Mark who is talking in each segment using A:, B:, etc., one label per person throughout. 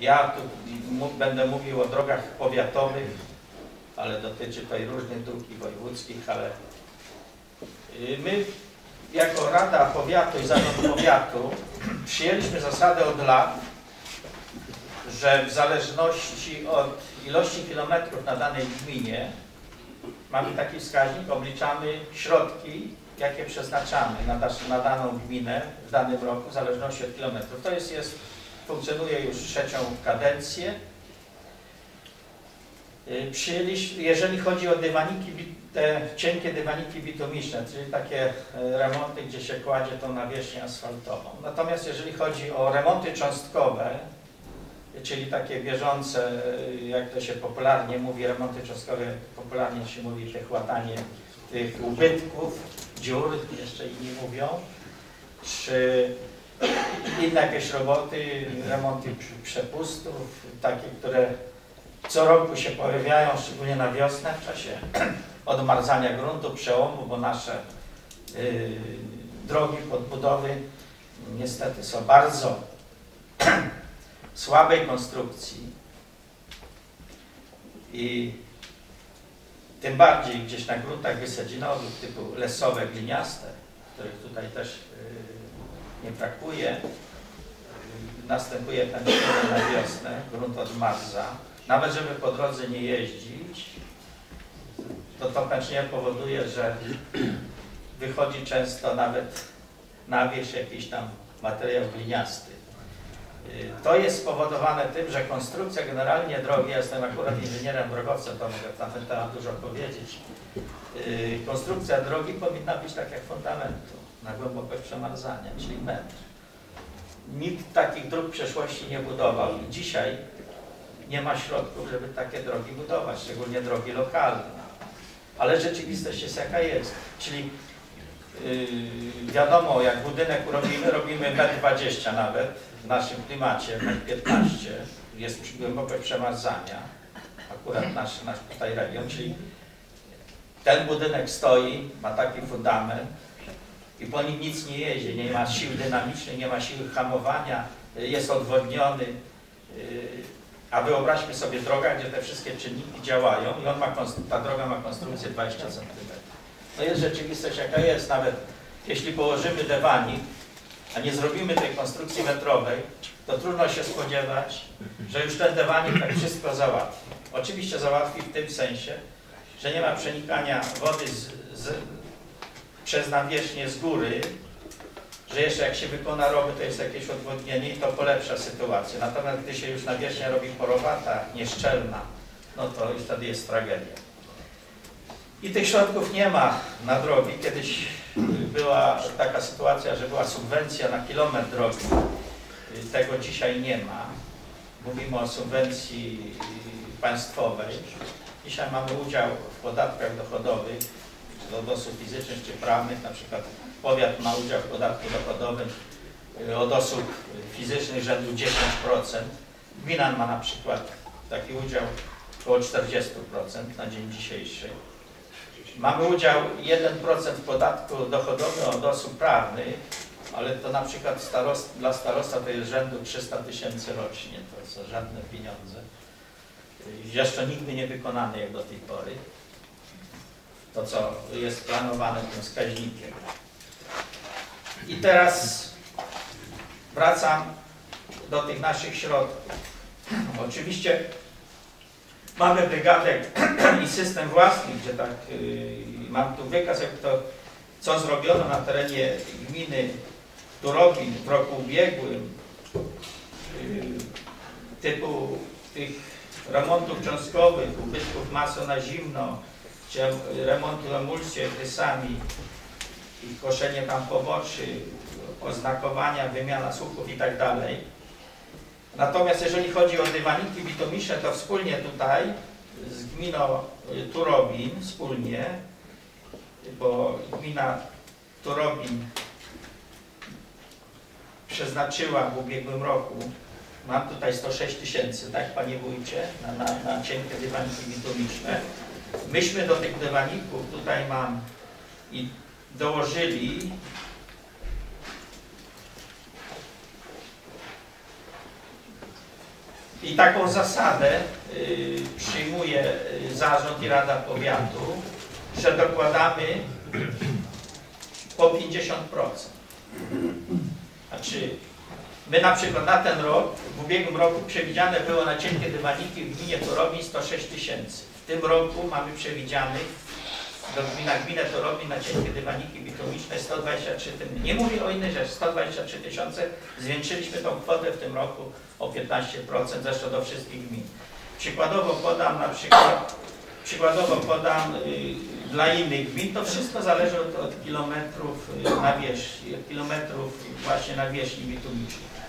A: Ja tu będę mówił o drogach powiatowych, ale dotyczy to i różnych dróg i wojewódzkich, ale y, my jako Rada Powiatu i Zarząd Powiatu przyjęliśmy zasadę od lat, że w zależności od ilości kilometrów na danej gminie mamy taki wskaźnik, obliczamy środki, jakie przeznaczamy na, na daną gminę w danym roku w zależności od kilometrów. To jest, jest funkcjonuje już trzecią kadencję. Y, jeżeli chodzi o dywaniki, te cienkie dywaniki bitumiczne, czyli takie e, remonty, gdzie się kładzie tą nawierzchnię asfaltową. Natomiast jeżeli chodzi o remonty cząstkowe, czyli takie bieżące, jak to się popularnie mówi, remonty cząstkowe, popularnie się mówi tych łatanie tych ubytków, dziur, jeszcze inni mówią, czy inne jakieś roboty, remonty przepustów, takie, które co roku się pojawiają, szczególnie na wiosnę, w czasie odmarzania gruntu, przełomu, bo nasze yy, drogi podbudowy niestety są bardzo słabej konstrukcji i tym bardziej gdzieś na gruntach wysadzinowych typu lesowe, gliniaste, których tutaj też yy, nie brakuje, następuje ten na wiosnę, grunt odmarza, nawet żeby po drodze nie jeździć, to to pęcznie powoduje, że wychodzi często nawet na wierzch jakiś tam materiał gliniasty. Y, to jest spowodowane tym, że konstrukcja generalnie drogi, ja jestem akurat inżynierem drogowcem, to mogę na ten temat dużo powiedzieć. Y, konstrukcja drogi powinna być tak jak fundamentu, na głębokość przemarzania, czyli metr. Nikt takich dróg w przeszłości nie budował dzisiaj nie ma środków, żeby takie drogi budować, szczególnie drogi lokalne. Ale rzeczywistość jest jaka jest. Czyli yy, wiadomo, jak budynek robimy, robimy 1,20 m nawet w naszym klimacie, 1,15 m, jest głębokość przemarzania, akurat nasz, nasz tutaj region, czyli ten budynek stoi, ma taki fundament i po nim nic nie jedzie, nie ma sił dynamicznych, nie ma siły hamowania, jest odwodniony, yy, a wyobraźmy sobie drogę, gdzie te wszystkie czynniki działają i on ma, ta droga ma konstrukcję 20 cm. To jest rzeczywistość jaka jest. Nawet jeśli położymy dywanik, a nie zrobimy tej konstrukcji metrowej, to trudno się spodziewać, że już ten dywanik tak wszystko załatwi. Oczywiście załatwi w tym sensie, że nie ma przenikania wody z, z, przez nawierzchnię z góry, że jeszcze jak się wykona rowy, to jest jakieś odwodnienie i to polepsza sytuację. Natomiast gdy się już nawierzchnia robi porowata, nieszczelna, no to wtedy jest tragedia. I tych środków nie ma na drogi. Kiedyś była taka sytuacja, że była subwencja na kilometr drogi. Tego dzisiaj nie ma. Mówimy o subwencji państwowej. Dzisiaj mamy udział w podatkach dochodowych, od osób fizycznych czy prawnych, na przykład powiat ma udział w podatku dochodowym y, od osób fizycznych rzędu 10%. Gmina ma na przykład taki udział około 40% na dzień dzisiejszy. Mamy udział 1% w podatku dochodowym od osób prawnych, ale to na przykład starost, dla starosta to jest rzędu 300 tysięcy rocznie, to są żadne pieniądze. Jeszcze nigdy nie wykonane jak do tej pory. To, co jest planowane tym wskaźnikiem. I teraz wracam do tych naszych środków. Oczywiście mamy brygadę i system własny, gdzie tak yy, mam tu wykaz, jak to, co zrobiono na terenie gminy Turowin w roku ubiegłym, yy, typu tych remontów cząstkowych, ubytków maso na zimno, czy remontu emulsji rysami, i koszenie tam poboczy, oznakowania, wymiana słupków i tak dalej. Natomiast jeżeli chodzi o dywaniki bitumiczne, to wspólnie tutaj z gminą Turobin, wspólnie, bo gmina Turobin przeznaczyła w ubiegłym roku, mam tutaj 106 tysięcy, tak panie wójcie, na, na, na cienkie dywaniki bitumiczne. Myśmy do tych dywaników, tutaj mam i dołożyli I taką zasadę y, przyjmuje y, zarząd i Rada Powiatu, że dokładamy po 50%. Znaczy, my na przykład na ten rok, w ubiegłym roku przewidziane było na cienkie dywaniki w gminie Torobi 106 tysięcy. Tym roku mamy przewidzianych do gmina, gminę Torobi na cienkie dywaniki bitumiczne 123 tysiące. Nie mówię o innej rzeczy, 123 tysiące. Zwiększyliśmy tą kwotę w tym roku o 15%, zresztą do wszystkich gmin. Przykładowo podam na przykład, przykładowo podam y, dla innych gmin, to wszystko zależy od, od kilometrów y, nawierzchni, od kilometrów właśnie nawierzchni bitumicznej.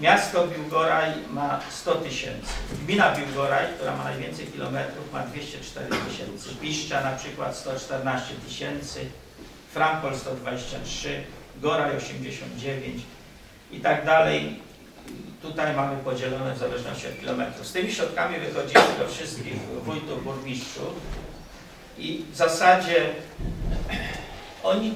A: Miasto Biłgoraj ma 100 tysięcy. Gmina Biłgoraj, która ma najwięcej kilometrów, ma 204 tysięcy. Piszcza na przykład 114 tysięcy, Frankol 123, Goraj 89 i tak dalej. Tutaj mamy podzielone w zależności od kilometrów. Z tymi środkami wychodzimy do wszystkich wójtów, burmistrzów i w zasadzie oni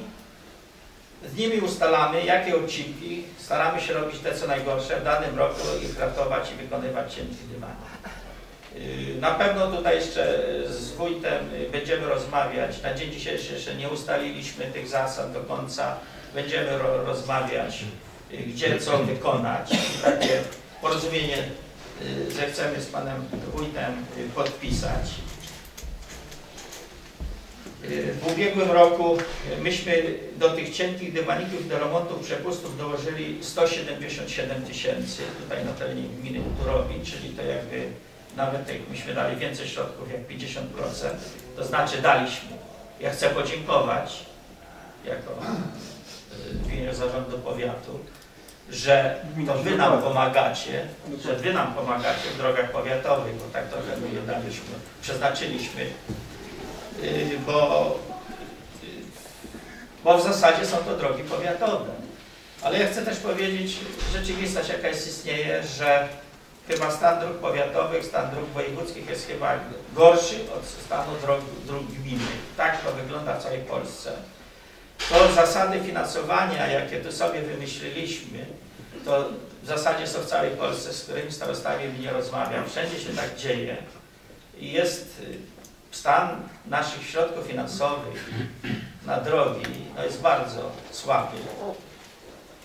A: z nimi ustalamy, jakie odcinki staramy się robić te co najgorsze w danym roku ich ratować i wykonywać cienki dywan. Yy, Na pewno tutaj jeszcze z wójtem będziemy rozmawiać. Na dzień dzisiejszy jeszcze nie ustaliliśmy tych zasad do końca. Będziemy ro rozmawiać, yy, gdzie co wykonać. I takie porozumienie, yy, że chcemy z panem wójtem podpisać. W ubiegłym roku myśmy do tych cienkich dywaników, do remontów przepustów dołożyli 177 tysięcy tutaj na terenie gminy Turowi, czyli to jakby nawet jak myśmy dali więcej środków jak 50%, to znaczy daliśmy. Ja chcę podziękować jako w imieniu zarządu powiatu, że to wy nam pomagacie, że wy nam pomagacie w drogach powiatowych, bo tak trochę my je daliśmy, przeznaczyliśmy bo, y, bo w zasadzie są to drogi powiatowe. Ale ja chcę też powiedzieć, rzeczywistość jaka jest istnieje, że chyba stan dróg powiatowych, stan dróg wojewódzkich jest chyba gorszy od stanu dróg, dróg gminnych. Tak to wygląda w całej Polsce. To zasady finansowania, jakie tu sobie wymyśliliśmy, to w zasadzie są w całej Polsce, z którymi starostami nie rozmawiam. Wszędzie się tak dzieje. I jest stan naszych środków finansowych na drogi no jest bardzo słaby.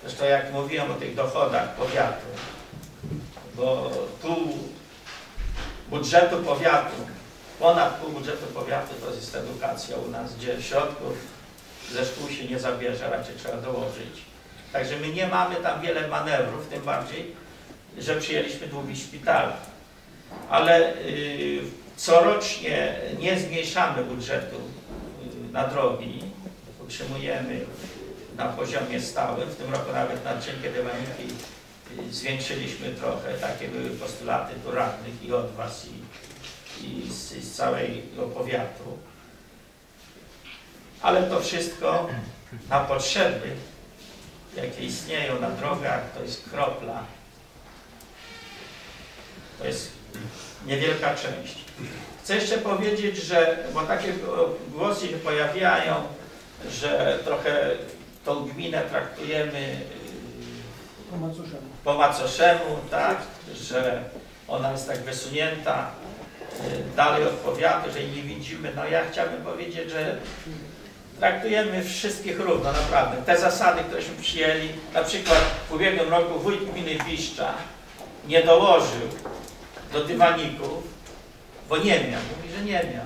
A: Zresztą jak mówiłem o tych dochodach powiatu, bo pół budżetu powiatu, ponad pół budżetu powiatu to jest edukacja u nas, gdzie środków ze szkół się nie zabierze, raczej trzeba dołożyć. Także my nie mamy tam wiele manewrów, tym bardziej, że przyjęliśmy długi szpital. Ale yy, Corocznie nie zmniejszamy budżetu y, na drogi, utrzymujemy na poziomie stałym. W tym roku nawet na cienkie dywaniki y, zwiększyliśmy trochę. Takie były postulaty tu radnych i od Was i, i z, z całego powiatu. Ale to wszystko na potrzeby, jakie istnieją na drogach, to jest kropla. To jest niewielka część. Chcę jeszcze powiedzieć, że, bo takie głosy się pojawiają, że trochę tą gminę traktujemy y,
B: Po macoszemu.
A: po macoszemu, tak, że ona jest tak wysunięta y, dalej od powiatu, że jej nie widzimy. No ja chciałbym powiedzieć, że traktujemy wszystkich równo, naprawdę. Te zasady, któreśmy przyjęli, na przykład w ubiegłym roku wójt gminy Biszcza nie dołożył do dywaników, bo nie miał. Mówi, że nie miał.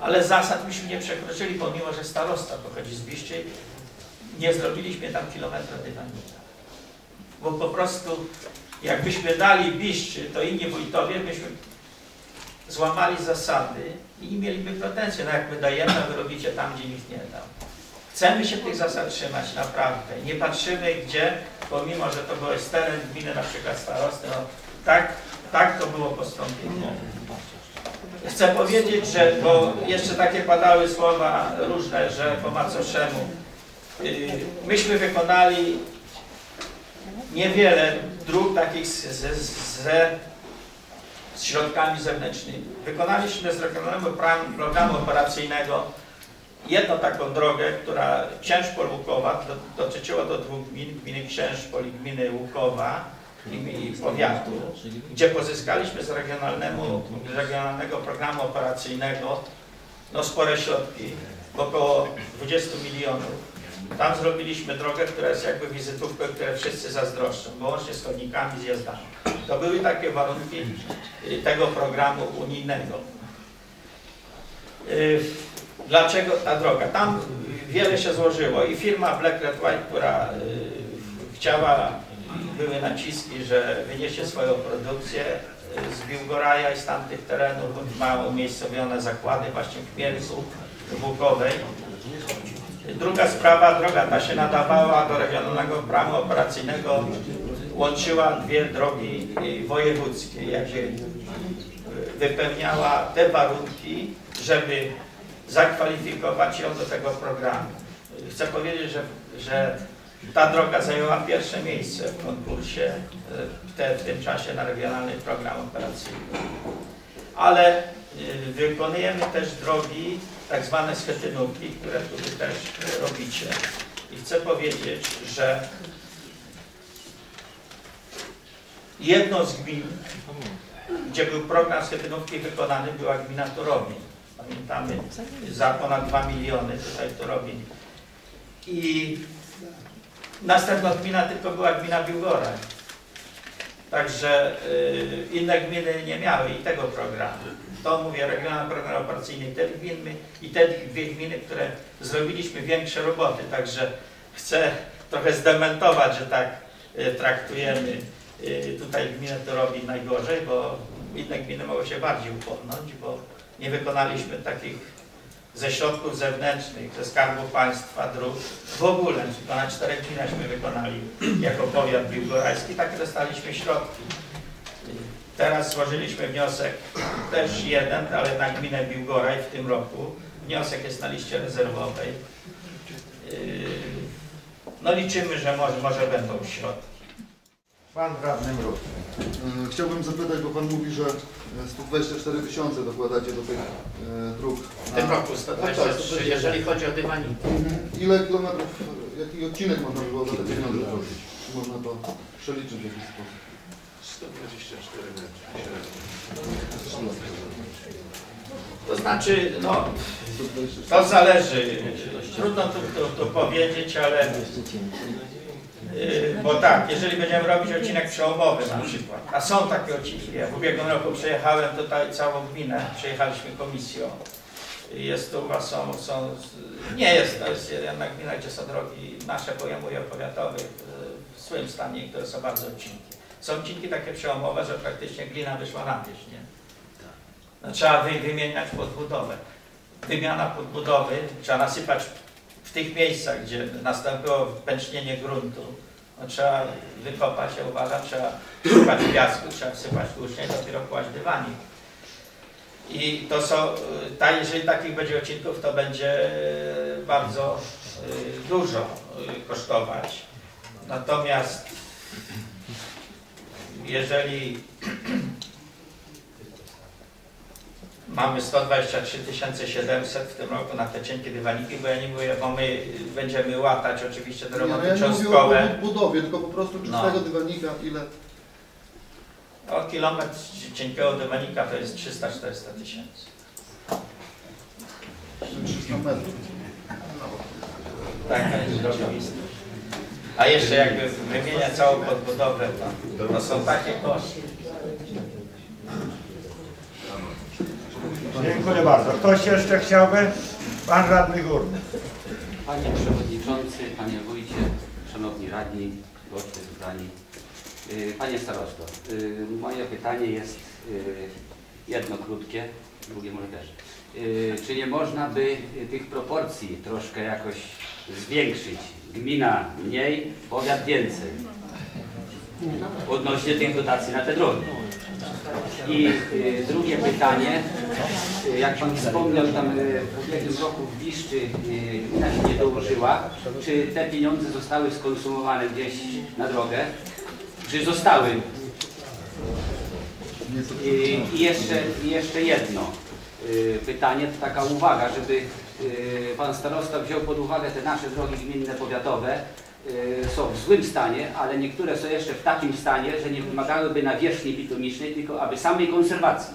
A: Ale zasad myśmy nie przekroczyli, pomimo, że starosta pochodzi z Biszczy, nie zrobiliśmy tam kilometra dywanika. Bo po prostu, jakbyśmy dali Biszczy, to inni wójtowie byśmy złamali zasady i nie mieliby pretensji. No jak my dajemy, a wy robicie tam, gdzie nikt nie dał. Chcemy się tych zasad trzymać, naprawdę. Nie patrzymy gdzie, pomimo, że to były teren gminy, na przykład starosty, no tak, tak to było postąpienie. Chcę powiedzieć, że, bo jeszcze takie padały słowa różne, że po macoszemu. Yy, myśmy wykonali niewiele dróg takich z, z, z, z środkami zewnętrznymi. Wykonaliśmy z regionalnego programu operacyjnego jedną taką drogę, która Księżpol Łukowa, do, dotyczyła do dwóch gmin, gminy Księżpol i gminy Łukowa. I, powiatu, gdzie pozyskaliśmy z regionalnego programu operacyjnego no, spore środki, około 20 milionów. Tam zrobiliśmy drogę, która jest jakby wizytówką, które wszyscy zazdroszczą, łącznie z chodnikami, zjazdami. To były takie warunki y, tego programu unijnego. Y, Dlaczego ta droga? Tam wiele się złożyło i firma Black Red White, która y, chciała, były naciski, że wyniesie swoją produkcję y, z Biłgoraja i z tamtych terenów, ma umiejscowione zakłady właśnie w Mielcu, w Łukowej. Druga sprawa, droga ta się nadawała do Regionalnego Programu Operacyjnego, łączyła dwie drogi y, wojewódzkie, jakby y, wypełniała te warunki, żeby zakwalifikować ją do tego programu. Chcę powiedzieć, że, że ta droga zajęła pierwsze miejsce w konkursie te, w tym czasie na Regionalny Program Operacyjny. Ale y, wykonujemy też drogi tak zwane schetynówki, które tu wy też y, robicie. I chcę powiedzieć, że jedną z gmin, gdzie był program schetynówki wykonany, była gmina Turobin. Pamiętamy, za ponad 2 miliony tutaj Turobin. I następna gmina tylko była gmina Biłgoraj. Także y, inne gminy nie miały i tego programu. To mówię, regionalny program operacyjny i te gminy, i te dwie gminy, które zrobiliśmy większe roboty. Także chcę trochę zdementować, że tak y, traktujemy y, tutaj gminę to robi najgorzej, bo inne gminy mogą się bardziej upomnąć, bo nie wykonaliśmy takich ze środków zewnętrznych, ze Skarbu Państwa, dróg, w ogóle, tylko na czterech gminachśmy wykonali jako powiat biłgorajski, takie dostaliśmy środki. Teraz złożyliśmy wniosek, też jeden, ale na gminę Biłgoraj w tym roku. Wniosek jest na liście rezerwowej. Yy, No liczymy, że może, może będą środki.
B: Pan radny Mróz.
C: E, Chciałbym zapytać, bo Pan mówi, że e, 124 tysiące dokładacie do tych e, dróg.
A: W tym roku 123, jeżeli chodzi o dywaniki.
C: Mhm. Ile kilometrów, e, jaki odcinek można by było za te pieniądze zrobić? Czy można to przeliczyć w jakiś sposób?
D: 124 metry.
A: To znaczy, no,
C: 124.
A: to zależy. Trudno tu, tu, tu powiedzieć, ale Bo tak, jeżeli będziemy robić odcinek przełomowy na przykład, a są takie odcinki, ja w ubiegłym roku przejechałem tutaj całą gminę, przejechaliśmy komisją. Jest tu, a są, są, nie jest, to jest jedna gmina, gdzie są drogi nasze pojemuje powiatowe yy, w swoim stanie, które są bardzo odcinki. Są odcinki takie przełomowe, że praktycznie glina wyszła na wierzch, nie? No, trzeba wy, wymieniać podbudowę. Wymiana podbudowy, trzeba nasypać w tych miejscach, gdzie nastąpiło pęcznienie gruntu, trzeba wykopać, ja uważam, trzeba szukać piasku, trzeba wsypać tłuszcze dopiero kłaść dywanik. I to są, y, ta, jeżeli takich będzie odcinków, to będzie y, bardzo y, dużo kosztować. Natomiast jeżeli Mamy 123 700 w tym roku na te cienkie dywaniki, bo ja nie mówię, bo my będziemy łatać oczywiście te
C: Nie, no
A: roboty
C: ja nie mówię o
A: cząstkowe.
C: budowie, tylko po prostu
A: No.
C: czystego dywanika, ile?
A: O kilometr cienkiego dywanika to jest 300-400 tysięcy.
C: 300 metrów.
A: Taka jest rzeczywistość. A jeszcze jakby wymieniać całą podbudowę, to, to są takie koszty.
B: Dziękuję bardzo. Ktoś jeszcze chciałby? Pan radny Górny.
E: Panie Przewodniczący, Panie Wójcie, Szanowni Radni, goście wybrani. Y, Panie Starosto, y, moje pytanie jest y, jedno krótkie, drugie może też. Czy nie można by tych proporcji troszkę jakoś zwiększyć? Gmina mniej, powiat więcej. Odnośnie tych dotacji na te drogi. I y, drugie pytanie, jak Pan wspomniał, tam y, w ubiegłym roku w Biszczy y, gmina się nie dołożyła, czy te pieniądze zostały skonsumowane gdzieś na drogę? Czy zostały? I, jeszcze, jeszcze jedno pytanie, to taka uwaga, żeby Pan Starosta wziął pod uwagę te nasze drogi gminne, powiatowe, są w złym stanie, ale niektóre są jeszcze w takim stanie, że nie wymagałyby nawierzchni bitumicznej, tylko aby samej konserwacji.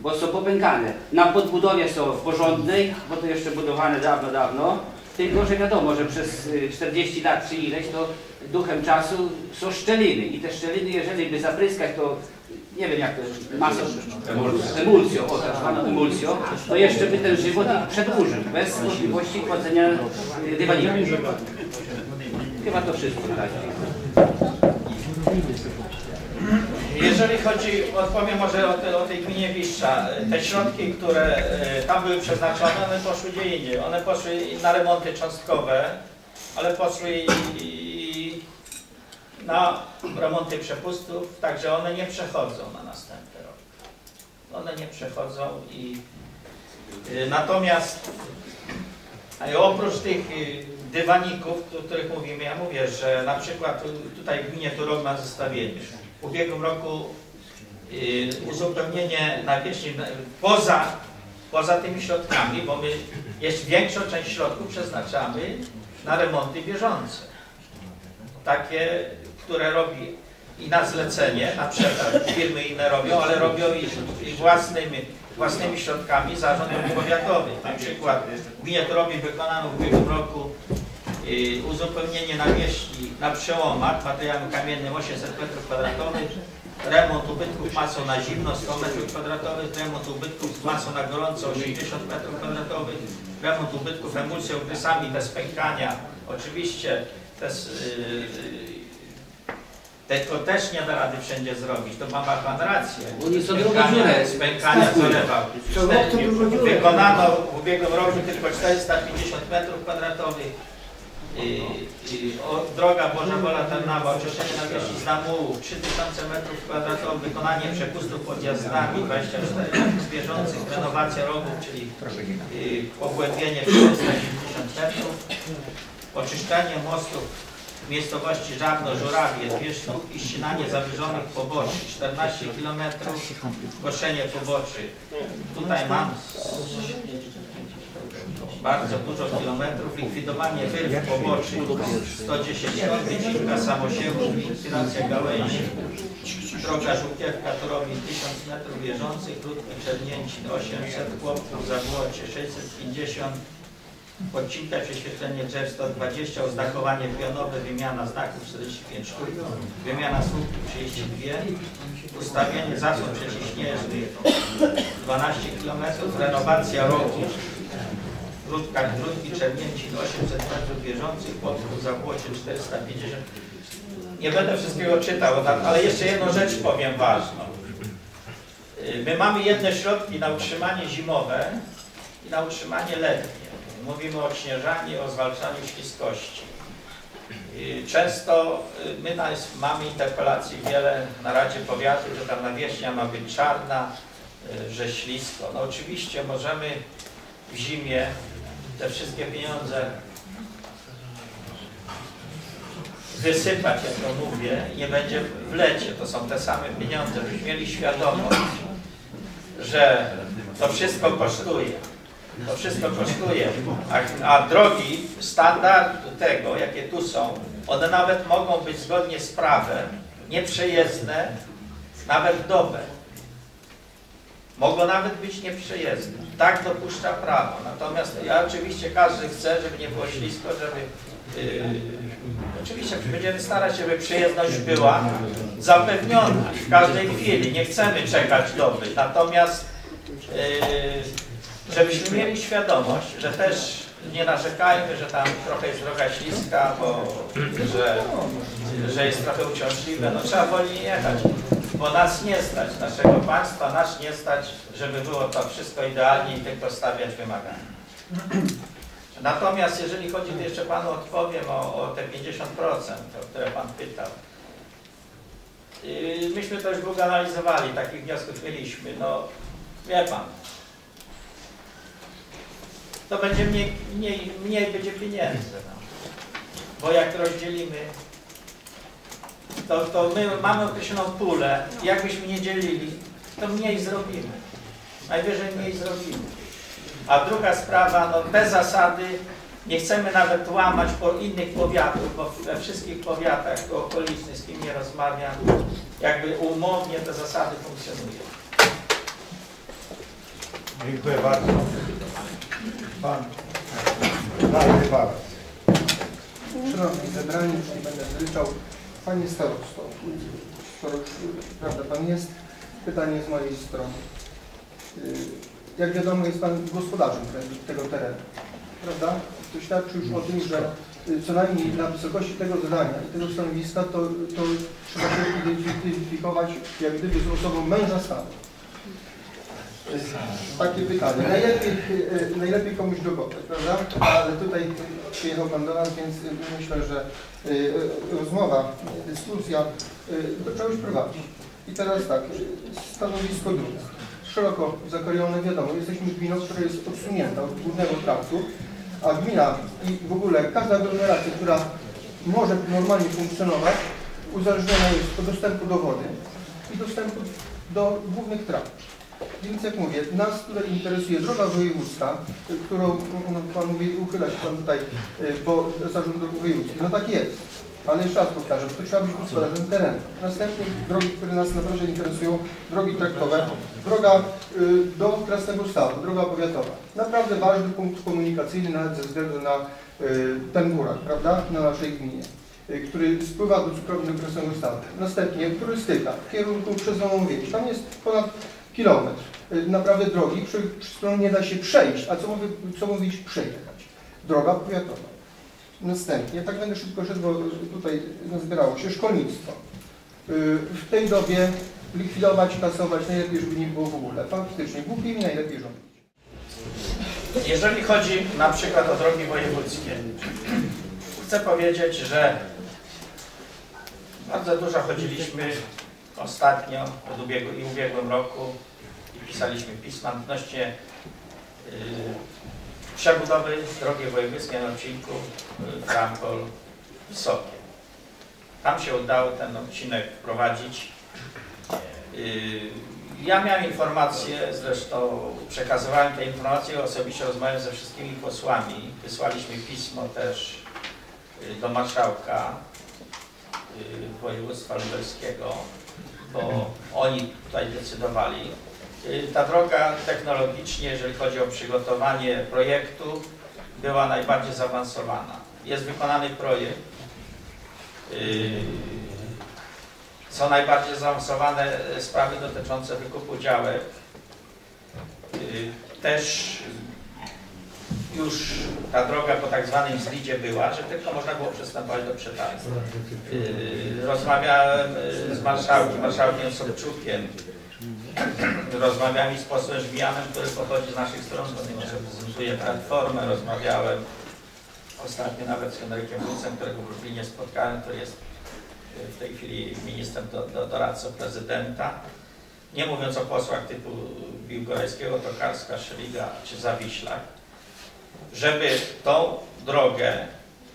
E: Bo są popękane. Na podbudowie są w porządnej, bo to jeszcze budowane dawno, dawno. Tylko, że wiadomo, że przez y, 40 lat czy ileś, to duchem czasu są szczeliny. I te szczeliny, jeżeli by zapryskać, to nie wiem jak to jest, masą, emulsją, o tak zwaną emulsją, to jeszcze by ten żywot przedłużył, bez możliwości kładzenia y, dywanika. Chyba to wszystko razie.
A: Jeżeli chodzi, odpowiem może o, te, o tej gminie Wiszcza. Te środki, które e, tam były przeznaczone, one poszły gdzie indziej. One poszły na remonty cząstkowe, ale poszły i, na remonty przepustów, także one nie przechodzą na następny rok. One nie przechodzą i e, natomiast e, oprócz tych dywaników, o których mówimy, ja mówię, że na przykład tu- tutaj w gminie Turok na zestawieniu. W ubiegłym roku y, uzupełnienie na- poza, poza tymi środkami, bo my jeszcze większą część środków przeznaczamy na remonty bieżące. Takie, które robi i na zlecenie, na przetarg, firmy inne robią, ale robią i, i własnymi, własnymi środkami zarząd powiatowy. Na przykład gminie Turowie wykonano w ubiegłym roku uzupełnienie nawierzchni na przełomach materiałem kamiennym 800 m2, remont ubytków masą na zimno 100 m2, remont ubytków masą na gorąco 80 m2, remont ubytków emulsją grysami bez pękania. Oczywiście te, s- y, tego też nie da rady wszędzie zrobić, to ma Pan rację. Spękania-. Spękania zalewał. Wykonano w ubiegłym roku tylko 450 metrów kwadratowych. I, i, droga Boża Wola Tarnawa, oczyszczenie nawierzchni z namułów, 3000 metrów kwadratowych, wykonanie przepustów podjazdami, 24 metrów bieżących, renowacja rowów, czyli pogłębienie 470 metrów, oczyszczanie mostów w miejscowości Żarno, Żurawie, dwie sztuki, ścinanie zawyżonych poboczy, 14 km, koszenie poboczy. Tutaj mam bardzo dużo kilometrów, likwidowanie wyrw poboczy, 110 ton, wycinka samosiewów, likwidacja gałęzi, droga żółkiewka Turowi 1000 metrów bieżących, krótki Czernięcin 800, chłopców Zabłocie 650, Odcinka prześwietlenie drzew 120, oznakowanie pionowe, wymiana znaków 45 sztuk, wymiana słupków 32, ustawienie zasłon przeciwśnieżnych 12 km, renowacja rogu, krótka, krótki Czernięcin 800 metrów bieżących, Podków Zabłocie 450. Nie będę wszystkiego czytał, ale jeszcze jedną rzecz powiem ważną. My mamy jedne środki na utrzymanie zimowe i na utrzymanie letnie. Mówimy o odśnieżaniu, o zwalczaniu śliskości. Y, Często y, my mamy interpelacji wiele na Radzie Powiatu, że tam nawierzchnia ma być czarna, y, że ślisko. No oczywiście możemy w zimie te wszystkie pieniądze wysypać, jak to mówię, nie będzie w lecie. To są te same pieniądze, byśmy mieli świadomość, że to wszystko kosztuje. To wszystko kosztuje. A, a drogi standardu tego, jakie tu są, one nawet mogą być zgodnie z prawem nieprzejezdne nawet dobę. Mogą nawet być nieprzejezdne. Tak dopuszcza prawo. Natomiast ja oczywiście każdy chce, żeby nie było ślisko, żeby yy, oczywiście będziemy starać się, żeby przyjezdność była zapewniona w każdej chwili. Nie chcemy czekać doby. Natomiast yy, żebyśmy mieli świadomość, że też nie narzekajmy, że tam trochę jest droga śliska, bo że, że jest trochę uciążliwe. No trzeba wolniej jechać, bo nas nie stać, naszego państwa nas nie stać, żeby było to wszystko idealnie i tylko stawiać wymagania. Natomiast jeżeli chodzi, to jeszcze Panu odpowiem o, o te 50%, o które Pan pytał. Yy, Myśmy to już długo analizowali, takich wniosków mieliśmy. No, wie Pan, to będzie mniej, mniej, mniej będzie pieniędzy. No. Bo jak rozdzielimy, to, to my mamy określoną pulę. Jakbyśmy nie dzielili, to mniej zrobimy. Najwyżej mniej zrobimy. A druga sprawa, no te zasady Nie chcemy nawet łamać po innych powiatów, bo we wszystkich powiatach tu okolicznych, z kim nie rozmawiam, jakby umownie te zasady funkcjonują.
B: Dziękuję bardzo. Pan radny Balas.
F: Szanowni zebrani, już nie będę zliczał. Panie starosto, skoro już prawda Pan jest, pytanie z mojej strony. Y, Jak wiadomo jest Pan gospodarzem te- tego terenu, prawda? To świadczy już o tym, że y, co najmniej na wysokości tego zadania i tego stanowiska to, to trzeba się identyfikować jak gdyby z osobą męża stanu. Takie pytanie. Najlepiej, y, najlepiej komuś dogodne, prawda? Ale tutaj przyjechał Pan do nas, więc y, myślę, że y, rozmowa, dyskusja do czegoś prowadzi. I teraz tak, stanowisko drugie. Szeroko zakrojone, wiadomo, jesteśmy gminą, która jest odsunięta od głównego traktu, a gmina i w ogóle każda aglomeracja, która może normalnie funkcjonować, uzależniona jest od dostępu do wody i dostępu do głównych trat. Więc jak mówię, nas tutaj interesuje droga wojewódzka, y, którą no, Pan mówi, uchyla się Pan tutaj, y, bo zarząd dróg wojewódzkich. No tak jest. Ale jeszcze raz powtarzam, to trzeba być gospodarzem terenu. Następnie drogi, które nas naprawdę interesują, drogi traktowe, droga y, do Krasnego Stawu, droga powiatowa. Naprawdę ważny punkt komunikacyjny nawet ze względu na y, ten górak, prawda, na naszej gminie y, który spływa do cukrowni Krasnego Stawu. Następnie turystyka w kierunku przez Nową Wieś. Tam jest ponad kilometr y, naprawdę drogi, przy, przez którą nie da się przejść, a co, mówi, co mówić przejechać. Droga powiatowa. Następnie, tak będę szybko szedł, bo tutaj nazbierało się szkolnictwo. Y, W tej dobie likwidować, kasować, najlepiej, żeby nie było w ogóle. Faktycznie, głupimi najlepiej rządzić.
A: Jeżeli chodzi na przykład o drogi wojewódzkie, chcę powiedzieć, że bardzo dużo chodziliśmy ostatnio od ubiegu, i ubiegłym roku i pisaliśmy pisma odnośnie yy, przebudowy drogi wojewódzkiej na odcinku yy, Frankol Wysokie. Tam się udało ten odcinek wprowadzić. Yy, ja miałem informacje, zresztą przekazywałem te informacje, osobiście rozmawiałem ze wszystkimi posłami. Wysłaliśmy pismo też y, do marszałka y, województwa lubelskiego, bo oni tutaj decydowali. Y, Ta droga technologicznie, jeżeli chodzi o przygotowanie projektu, była najbardziej zaawansowana. Jest wykonany projekt. Y, są najbardziej zaawansowane e, sprawy dotyczące wykupu działek. Y, Też już ta droga po tak zwanym zlidzie była, że tylko można było przystępować do przetargu. Y, Rozmawiałem y, z marszałkiem, marszałkiem Sobczukiem. Rozmawiałem z posłem Żmijanem, który pochodzi z naszych stron, ponieważ reprezentuje Platformę. Rozmawiałem ostatnio nawet z Henrykiem Lucem, którego w Lublinie spotkałem, który jest w tej chwili ministrem do, do, doradcą prezydenta. Nie mówiąc o posłach typu Biłgorajskiego, Tokarska, Szeliga czy Zawiślak, żeby tą drogę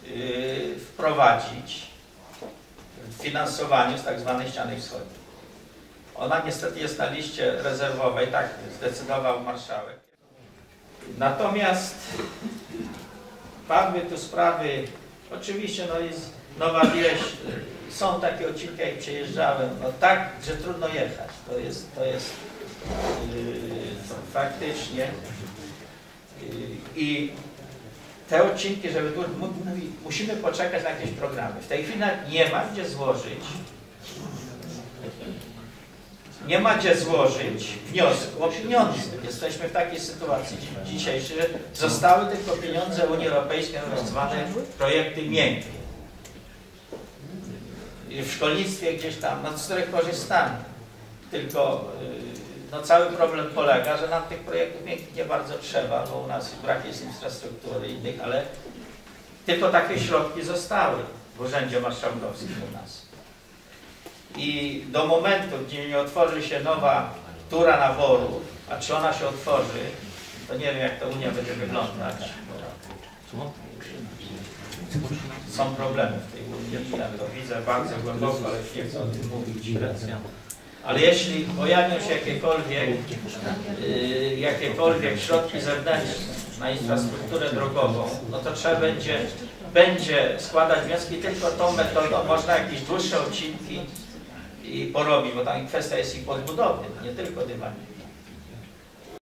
A: yy, wprowadzić w finansowaniu z tak zwanej ściany wschodniej. Ona niestety jest na liście rezerwowej, tak zdecydował marszałek. Natomiast padły tu sprawy, oczywiście no jest Nowa Wieś, są takie odcinki, jak przejeżdżałem, no tak, że trudno jechać. To jest, to jest yy, faktycznie. Yy, I te odcinki, żeby tu, musimy poczekać na jakieś programy. W tej chwili nie ma gdzie złożyć. Nie ma gdzie złożyć wniosku o pieniądze. Jesteśmy w takiej sytuacji dzi- dzisiejszej, że zostały tylko pieniądze Unii Europejskiej, tak zwane projekty miękkie w szkolnictwie gdzieś tam, no z których korzystamy. Tylko yy, no, cały problem polega, że nam tych projektów nie bardzo trzeba, bo u nas brak jest infrastruktury innych, ale tylko takie środki zostały w Urzędzie Marszałkowskim u nas. I do momentu, gdzie nie otworzy się nowa tura naboru, a czy ona się otworzy, to nie wiem jak ta Unia będzie wyglądać. Są problemy w tej Unii, ja to widzę bardzo głęboko, ale nie chcę o tym mówić. Ale jeśli pojawią się jakiekolwiek, yy, jakiekolwiek środki zewnętrzne, na infrastrukturę drogową, no to trzeba będzie, będzie składać wnioski tylko tą metodą, można jakieś dłuższe odcinki i porobić, bo tam kwestia jest i podbudowy, nie tylko dywanie.